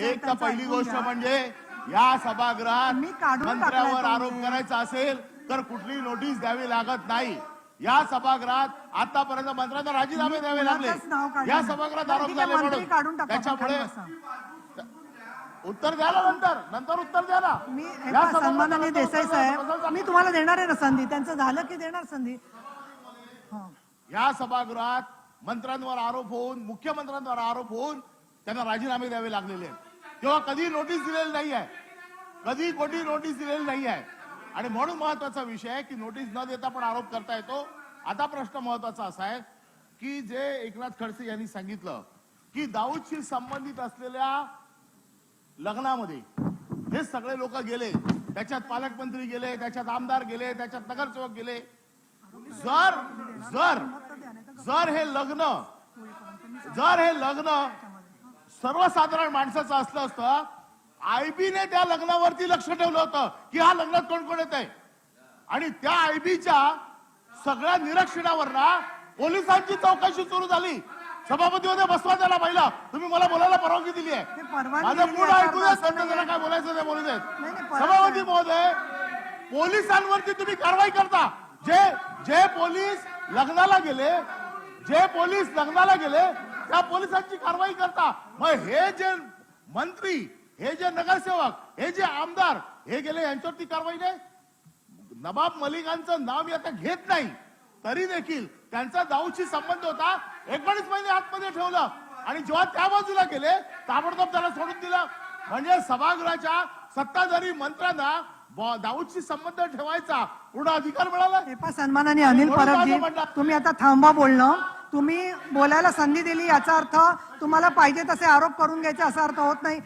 एक तर पहिली गोष्ट. म्हणजे या सभागृहात मंत्र्यावर आरोप. करायचा असेल तर कुठलीही नोटीस द्यावी लागत नाही या सभागृहात आतापर्यंत मंत्र्यांना राजीनामे द्यावे लागले या. सभागृहात आरोप झाले म्हणून त्याच्यामुळे. उत्तर द्या ना नंतर नंतर उत्तर द्या ना मी नंतर देसाई. साहेब मी तुम्हाला देणार आहे ना संधी त्यांचं झालं की देणार संधी हा. या सभागृहात मंत्र्यांवर आरोप होऊन मुख्यमंत्र्यांवर आरोप होऊन त्यांना राजीनामे द्यावे लागलेले आहेत. तेव्हा कधी नोटीस दिलेली नाही आहे. कधी कोणी नोटीस दिलेली नाही आहे. आणि म्हणून महत्त्वाचा विषय आहे की नोटीस न देता पण आरोप करता येतो. आता प्रश्न महत्त्वाचा असा आहे की जे एकनाथ खडसे यांनी सांगितलं की दाऊदशी संबंधित असलेल्या लग्नामध्ये हे सगळे लोक गेले. त्याच्यात पालकमंत्री गेले त्याच्यात आमदार गेले त्याच्यात नगरसेवक गेले. जर जर जर हे लग्न जर हे लग्न सर्वसाधारण माणसाचं असलं असतं आयबीने त्या लग्नावरती लक्ष ठेवलं होतं की हा लग्नात कोण कोण येत आहे आणि त्या आयबीच्या सगळ्या निरीक्षणावर ना पोलिसांची चौकशी सुरू झाली. सभापती मध्ये बसवा त्याला पहिला. तुम्ही मला बोलायला परवानगी दिली आहे. माझं पूर्ण ऐकू. काय बोलायचं ते बोलू देत. सभापती. महोदय पोलिसांवरती तुम्ही कारवाई करता. जे जे पोलीस लग्नाला गेले जे पोलीस लग्नाला गेले त्या पोलिसांची कारवाई करता. मग हे जे मंत्री हे जे नगरसेवक हे जे आमदार हे गेले यांच्यावरती कारवाई नाही? नवाब मलिकांचं नाव मी आता घेत नाही. तरी देखील त्यांचा दाऊदशी संबंध होता. एकोणीस महिने आतमध्ये ठेवलं. आणि जेव्हा त्या बाजूला गेले ताबडतोब त्याला सोडून दिलं. म्हणजे सभागृहाच्या सत्ताधारी मंत्र्यांना दाऊदशी संबंध ठेवायचा पूर्ण अधिकार मिळाला. हे सन्मानाने अनिल म्हणणं- तुम्ही आता थांबा बोलणं. तुम्ही बोलायला संधी दिली याचा अर्थ तुम्हाला पाहिजे तसे आरोप करून घ्यायचे असा अर्थ होत नाही.